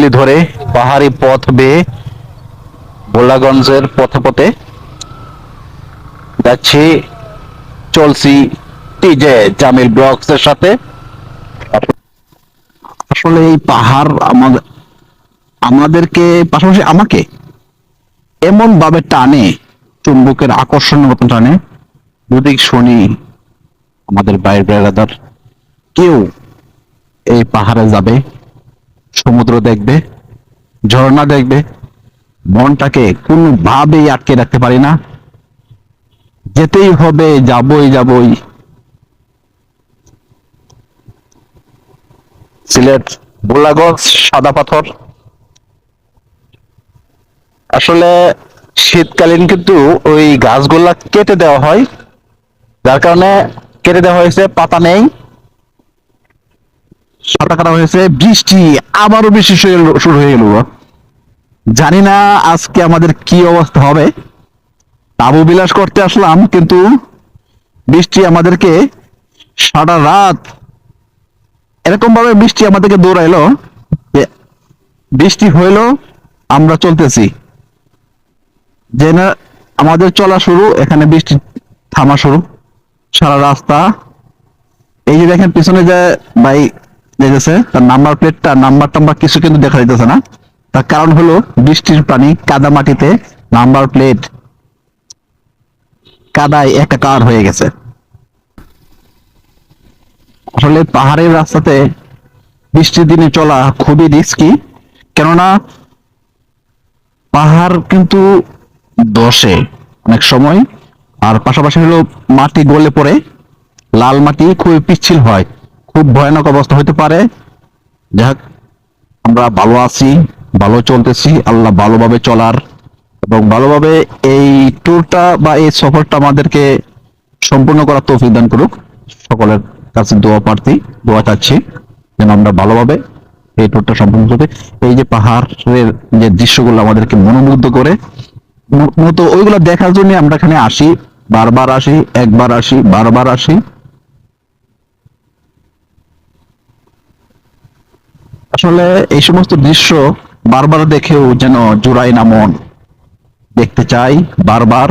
পথগুলি ধরে পাহাড়ি পথ বেয়ে ভোলাগঞ্জের পথে পথে যাচ্ছি চলছি টিজে জামিল ব্লগস এর সাথে। আসলে এই পাহাড় আমাদের আমাদেরকে, পাশাপাশি আমাকে এমন ভাবে টানে, চুম্বকের আকর্ষণের মতন টানে, যদি শুনি আমাদের বাইরের বেড়াদার কেউ এই পাহাড়ে যাবে। সমুদ্র দেখবে, ঝর্ণা দেখবে মনটাকে কোনোভাবেই আটকে রাখতে পারি না। যেতেই হবে, যাবই যাবই। সিলেট বোলাগঞ্জ সাদা পাথর। আসলে শীতকালীন কিন্তু ওই গাছগুলা কেটে দেওয়া হয়। যার কারণে কেটে দেওয়া হয়েছে, পাতা নেই। সাদা করা হয়েছে, বৃষ্টি আবারও বৃষ্টি শুরু হয়ে গেল- জানি না আজকে আমাদের কি অবস্থা হবে। তাবু বিলাস করতে আসলাম, কিন্তু বৃষ্টি আমাদেরকে সারা রাত এরকম ভাবে বৃষ্টি আমাদেরকে দৌড়াইলো যে বৃষ্টি হইল, আমরা চলতেছি। যে না আমাদের চলা শুরু, এখানে বৃষ্টি থামা শুরু। সারা রাস্তা। এই যে দেখেন, পিছনে যে ভাই যেতেছে তার নাম্বার প্লেটটা নাম্বার টাম্বার কিছু কিন্তু দেখা যাইতেছে না। তার কারণ হলো বৃষ্টির পানি কাদা মাটিতে নাম্বার প্লেট কাদায় একাকার হয়ে গেছে। আসলে পাহাড়ের রাস্তাতে বৃষ্টির দিনে চলা খুবই রিস্কি কেননা পাহাড় কিন্তু দশে অনেক সময়, আর পাশাপাশি হলো মাটি গলে পড়ে, লাল মাটি খুবই পিচ্ছিল হয়। খুব ভয়ানক অবস্থা হতে পারে। যাক, আমরা ভালো আছি, ভালো চলতেছি, আল্লাহ ভালোভাবে চলার। এবং ভালোভাবে এই ট্যুরটা বা এই সফরটা আমাদেরকে সম্পূর্ণ করার তৌফিক দান করুক। সকলের কাছে দোয়া প্রার্থী, দোয়া চাচ্ছি যেন আমরা ভালোভাবে এই ট্যুরটা সম্পূর্ণ করতে এই যে পাহাড়ের যে দৃশ্যগুলো আমাদেরকে মনোমুগ্ধ করে মূলত ওইগুলো দেখার জন্য আমরা এখানে আসি, বারবার আসি, একবার আসি, বারবার আসি। আসলে এই সমস্ত দৃশ্য বারবার দেখেও যেন জোড়াই না মন দেখতে চাই বারবার।